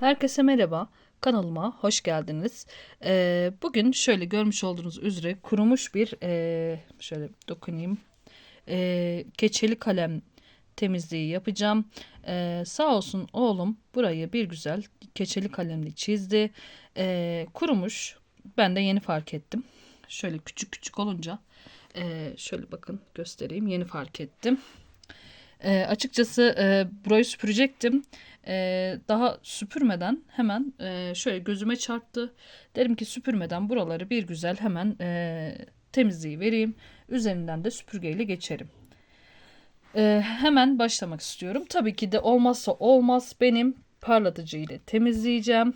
Herkese merhaba. Kanalıma hoş geldiniz. Ee, bugün şöyle görmüş olduğunuz üzere kurumuş bir ee, şöyle dokunayım. Ee, keçeli kalem temizliği yapacağım. Ee, sağ olsun oğlum burayı bir güzel keçeli kalemle çizdi. Ee, kurumuş. Ben de yeni fark ettim. Şöyle küçük küçük olunca ee, şöyle bakın göstereyim. Yeni fark ettim. Ee, açıkçası e, burayı süpürecektim. Ee, daha süpürmeden hemen e, şöyle gözüme çarptı. Derim ki süpürmeden buraları bir güzel hemen e, temizliği vereyim. Üzerinden de süpürgeyle geçerim. Ee, hemen başlamak istiyorum. Tabii ki de olmazsa olmaz benim parlatıcı ile temizleyeceğim.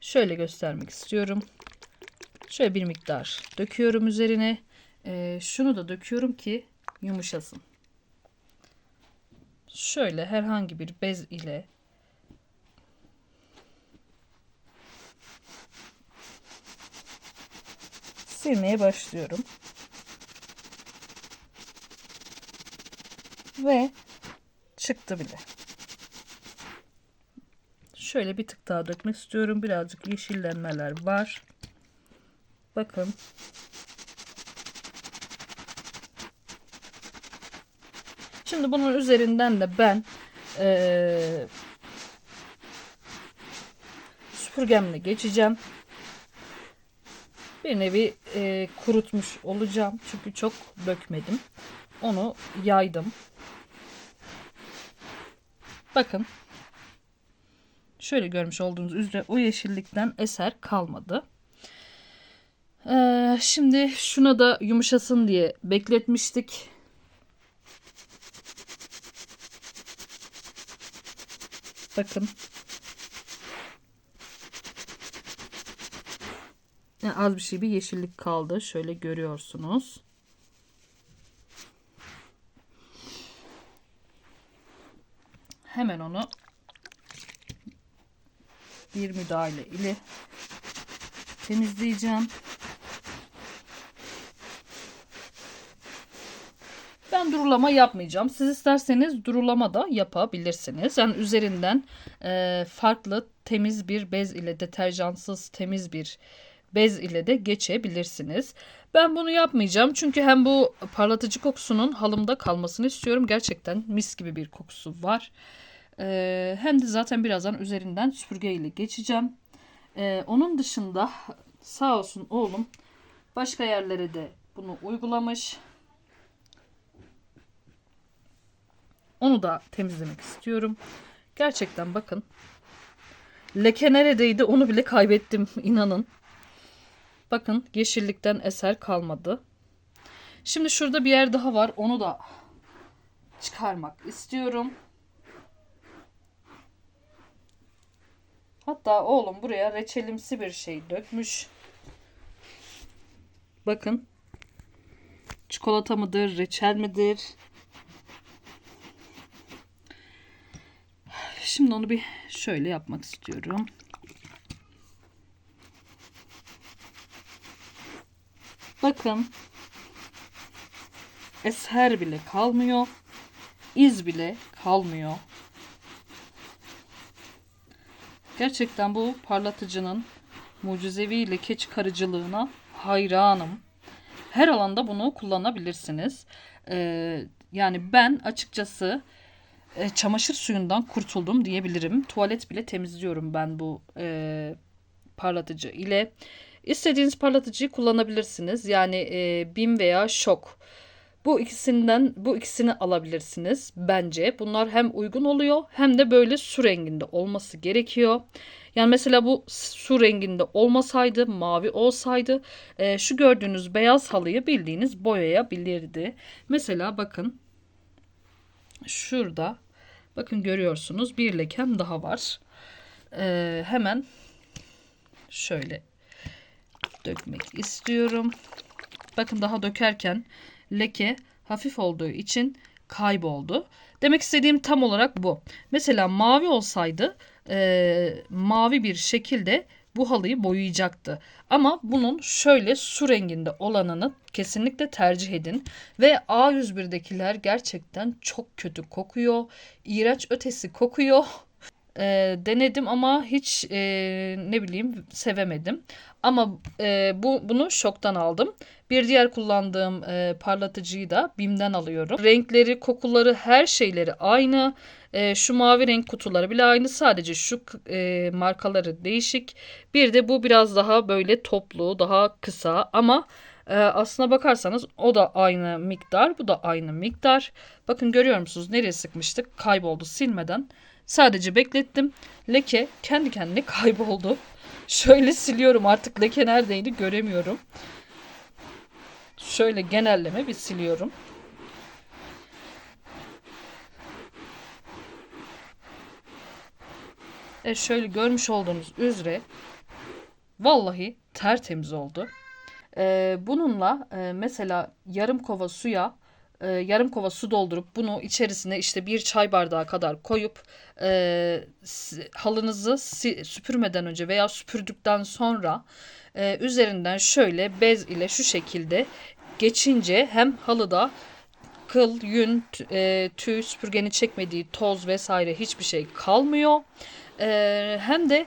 Şöyle göstermek istiyorum. Şöyle bir miktar döküyorum üzerine. Ee, şunu da döküyorum ki yumuşasın. Şöyle herhangi bir bez ile silmeye başlıyorum. Ve çıktı bile. Şöyle bir tık daha dökmek istiyorum. Birazcık yeşillenmeler var. Bakın. Şimdi bunun üzerinden de ben eee süpürgemle geçeceğim. Bir nevi eee, kurutmuş olacağım. Çünkü çok dökmedim. Onu yaydım. Bakın. Şöyle görmüş olduğunuz üzere o yeşillikten eser kalmadı. Ee, şimdi şuna da yumuşasın diye bekletmiştik. Bakın. Yani az bir şey bir yeşillik kaldı. Şöyle görüyorsunuz. Hemen onu bir müdahale ile temizleyeceğim. Durulama yapmayacağım. Siz isterseniz durulama da yapabilirsiniz. Yani üzerinden e, farklı temiz bir bez ile deterjansız temiz bir bez ile de geçebilirsiniz. Ben bunu yapmayacağım çünkü hem bu parlatıcı kokusunun halımda kalmasını istiyorum. Gerçekten mis gibi bir kokusu var. E, hem de zaten birazdan üzerinden süpürge ile geçeceğim. E, onun dışında sağ olsun oğlum başka yerlere de bunu uygulamış. Onu da temizlemek istiyorum. Gerçekten bakın. Leke neredeydi onu bile kaybettim inanın. Bakın yeşillikten eser kalmadı. Şimdi şurada bir yer daha var. Onu da çıkarmak istiyorum. Hatta oğlum buraya reçelimsi bir şey dökmüş. Bakın. Çikolata mıdır, reçel midir? Şimdi onu bir şöyle yapmak istiyorum. Bakın. Eser bile kalmıyor. iz bile kalmıyor. Gerçekten bu parlatıcının mucizevi leke çıkarıcılığına hayranım. Her alanda bunu kullanabilirsiniz. Ee, yani ben açıkçası e, çamaşır suyundan kurtuldum diyebilirim. Tuvalet bile temizliyorum ben bu e, parlatıcı ile. İstediğiniz parlatıcıyı kullanabilirsiniz. Yani e, BİM veya Şok. Bu ikisinden bu ikisini alabilirsiniz bence. Bunlar hem uygun oluyor hem de böyle su renginde olması gerekiyor. Yani mesela bu su renginde olmasaydı, mavi olsaydı e, şu gördüğünüz beyaz halıyı bildiğiniz boyayabilirdi. Mesela bakın şurada bakın görüyorsunuz bir lekem daha var. Ee, hemen şöyle dökmek istiyorum. Bakın daha dökerken leke hafif olduğu için kayboldu. Demek istediğim tam olarak bu. Mesela mavi olsaydı e, mavi bir şekilde bu halıyı boyayacaktı. Ama bunun şöyle su renginde olanını kesinlikle tercih edin. Ve A101'dekiler gerçekten çok kötü kokuyor. İğrenç ötesi kokuyor. E, denedim ama hiç e, ne bileyim sevemedim. Ama e, bu bunu şoktan aldım. Bir diğer kullandığım e, parlatıcıyı da BİM'den alıyorum. Renkleri, kokuları, her şeyleri aynı. E, şu mavi renk kutuları bile aynı. Sadece şu e, markaları değişik. Bir de bu biraz daha böyle toplu, daha kısa ama e, aslına bakarsanız o da aynı miktar, bu da aynı miktar. Bakın görüyor musunuz? Nereye sıkmıştık? Kayboldu silmeden. Sadece beklettim. Leke kendi kendine kayboldu. Şöyle siliyorum artık leke neredeydi göremiyorum. Şöyle genelleme bir siliyorum. E şöyle görmüş olduğunuz üzere vallahi tertemiz oldu. E, bununla e, mesela yarım kova suya e, yarım kova su doldurup bunu içerisine işte bir çay bardağı kadar koyup e, halınızı süpürmeden önce veya süpürdükten sonra e, üzerinden şöyle bez ile şu şekilde geçince hem halıda kıl, yün, e, tüy, süpürgenin çekmediği toz vesaire hiçbir şey kalmıyor. E, hem de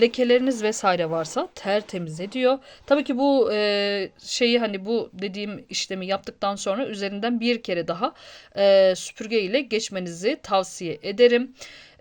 lekeleriniz vesaire varsa tertemiz ediyor. Tabii ki bu e, şeyi hani bu dediğim işlemi yaptıktan sonra üzerinden bir kere daha e, süpürge ile geçmenizi tavsiye ederim.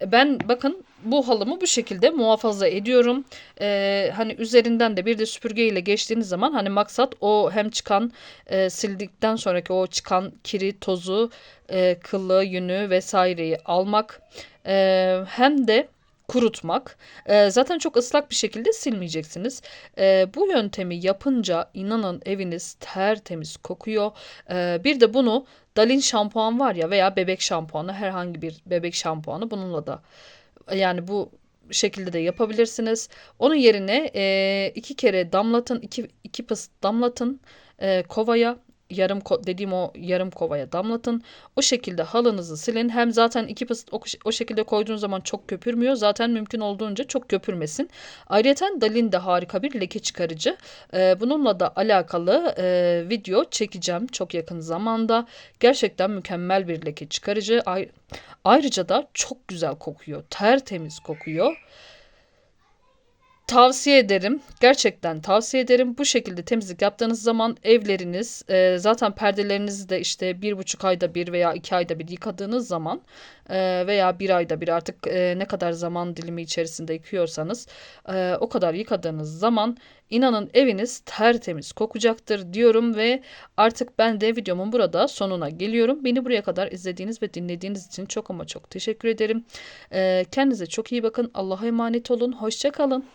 Ben bakın bu halımı bu şekilde muhafaza ediyorum. Ee, hani üzerinden de bir de süpürge ile geçtiğiniz zaman hani maksat o hem çıkan e, sildikten sonraki o çıkan kiri, tozu, e, kılı, yünü vesaireyi almak. E, hem de kurutmak. E, zaten çok ıslak bir şekilde silmeyeceksiniz. E, bu yöntemi yapınca inanın eviniz tertemiz kokuyor. E, bir de bunu Dalin şampuan var ya veya bebek şampuanı herhangi bir bebek şampuanı bununla da yani bu şekilde de yapabilirsiniz. Onun yerine e, iki kere damlatın, iki, iki pıs damlatın e, kovaya yarım dediğim o yarım kovaya damlatın. O şekilde halınızı silin. Hem zaten iki pıs o, o şekilde koyduğunuz zaman çok köpürmüyor. Zaten mümkün olduğunca çok köpürmesin. Ayrıca Dalin de harika bir leke çıkarıcı. Ee, bununla da alakalı e, video çekeceğim çok yakın zamanda. Gerçekten mükemmel bir leke çıkarıcı. Ayrıca da çok güzel kokuyor. Tertemiz kokuyor. Tavsiye ederim. Gerçekten tavsiye ederim. Bu şekilde temizlik yaptığınız zaman evleriniz e, zaten perdelerinizi de işte bir buçuk ayda bir veya iki ayda bir yıkadığınız zaman e, veya bir ayda bir artık e, ne kadar zaman dilimi içerisinde yıkıyorsanız e, o kadar yıkadığınız zaman inanın eviniz tertemiz kokacaktır diyorum ve artık ben de videomun burada sonuna geliyorum. Beni buraya kadar izlediğiniz ve dinlediğiniz için çok ama çok teşekkür ederim. E, kendinize çok iyi bakın. Allah'a emanet olun. Hoşçakalın.